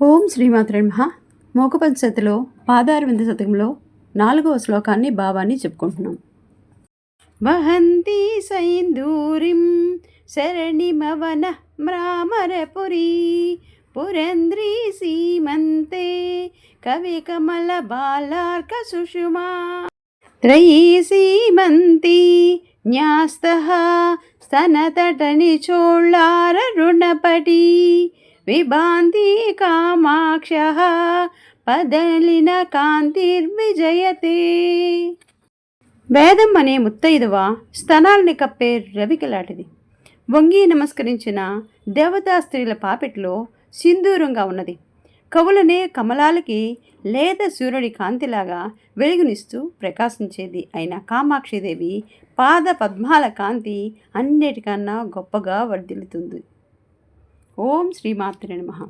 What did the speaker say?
ఓం శ్రీమాత్రే మహ మోకపంచతిలో పాదారవింద శతకంలో నాలుగవ శ్లోకాన్ని భావాన్ని చెప్పుకుంటున్నాం. వహంతి సైందూరిం శరణిమవన మ్రామరపురి పురంద్రీ సీమంతే కవి కమల బాలార్క సుషుమా. త్రయీ సీమంతి న్యాస్త స్తనతటని చోళార రుణపటి విభాంతి కామాక్ష పదలిన కాంతిర్విజయతే వేదం అనే ముత్తైదువ స్తనాల్ని కప్పే రవికిలాటిది వంగి నమస్కరించిన దేవతా స్త్రీల పాపెట్లో సింధూరంగా ఉన్నది. కవులనే కమలాలకి లేత సూర్యుడి కాంతిలాగా వెలుగునిస్తూ ప్రకాశించేది అయిన కామాక్షిదేవి పాద పద్మాల కాంతి అన్నిటికన్నా గొప్పగా వర్ధిల్లుతుంది. ఓం శ్రీమాత్రే నమః.